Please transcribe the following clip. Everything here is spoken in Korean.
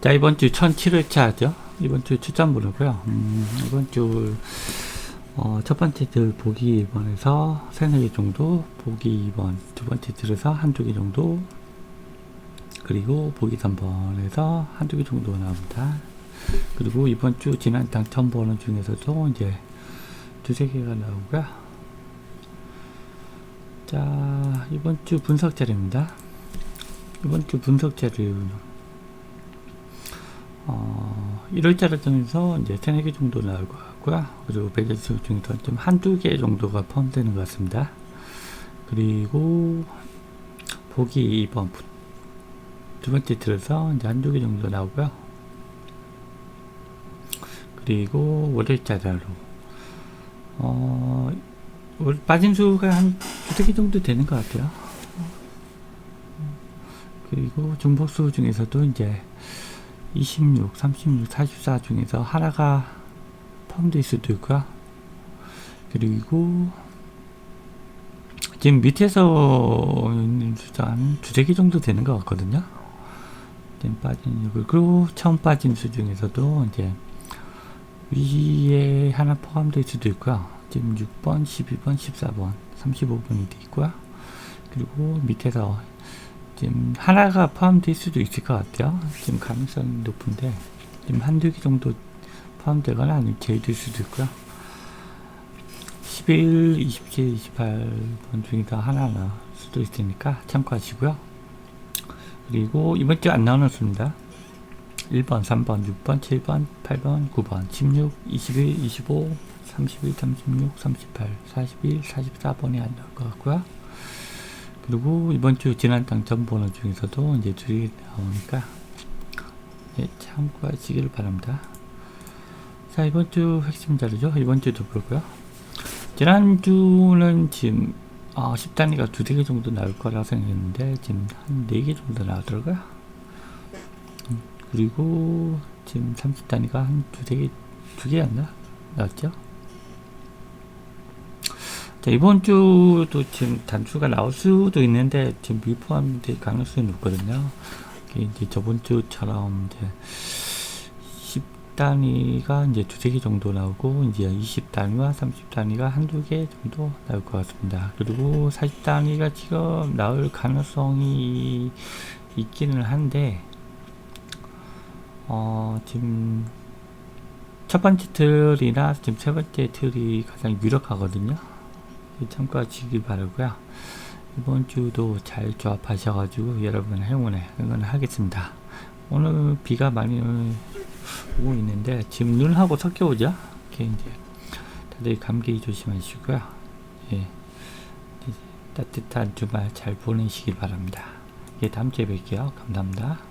자, 이번 주 1007회차죠. 이번 주 추천 부르고요. 음, 이번 주, 어, 첫 번째 들 보기 2번에서 세네 개 정도, 보기 2번, 두 번째 들에서 한두 개 정도, 그리고 보기 3번에서 한두 개 정도 나옵니다. 그리고 이번 주 지난 당첨 번호 중에서도 이제 두세 개가 나오고요. 자, 이번 주 분석 자료입니다. 이번 주 분석 자료, 어, 1월자를 통해서 이제 세네 개 정도 나올 것 같고요. 그리고 베개수 중에서 좀 한두 개 정도가 포함되는 것 같습니다. 그리고 보기 2번 두 번째 틀에서 이제 한두 개 정도 나오고요. 그리고 월요일자로 어, 월- 빠진 수가 한 두세 개 정도 되는 것 같아요. 그리고 중복수 중에서도 이제 26, 36, 44 중에서 하나가 포함될 수도 있고요. 그리고 지금 밑에서 한 두세 개 정도 되는 것 같거든요. 지금 빠진 수 그리고 처음 빠진 수 중에서도 이제 위에 하나 포함될 수도 있고요. 지금 6번, 12번, 14번, 35번이 돼 있고요. 그리고 밑에서 지금 하나가 포함될 수도 있을 것 같아요. 지금 가능성이 높은데 지금 한두 개 정도 포함되거나 아니면 제외될 수도 있고요. 11, 27, 28번 중에서 하나 나올 수도 있으니까 참고하시고요. 그리고 이번 주안 나오는 수입니다. 1번, 3번, 6번, 7번, 8번, 9번, 16, 21, 25, 31, 36, 38, 41, 44번이 안 나올 것 같고요. 그리고 이번 주 지난 당첨 번호 중에서도 이제 둘이 나오니까 예, 참고하시길 바랍니다. 자, 이번 주 핵심 자료죠. 이번 주도 보고요. 지난주는 지금 어, 10단위가 두세 개 정도 나올 거라 생각했는데 지금 한 네 개 정도 나오더라고요. 음, 그리고 지금 30단위가 한 두세 개, 두 개였나? 나왔죠? 자, 이번 주도 지금 단수가 나올 수도 있는데 지금 미포함될 가능성이 높거든요. 이제 저번 주처럼 이제 10단위가 이제 두세 개 정도 나오고 이제 20단위와 30단위가 한두 개 정도 나올 것 같습니다. 그리고 40단위가 지금 나올 가능성이 있기는 한데 어, 지금 첫 번째 틀이나 지금 세 번째 틀이 가장 유력하거든요. 참고하시기 바라고요. 이번 주도 잘 조합하셔가지고 여러분 행운에 응원하겠습니다. 오늘 비가 많이 오고 있는데 지금 눈하고 섞여 오죠. 이렇게 이제 다들 감기 조심하시고요. 예, 따뜻한 주말 잘 보내시기 바랍니다. 예, 다음 주에 뵐게요. 감사합니다.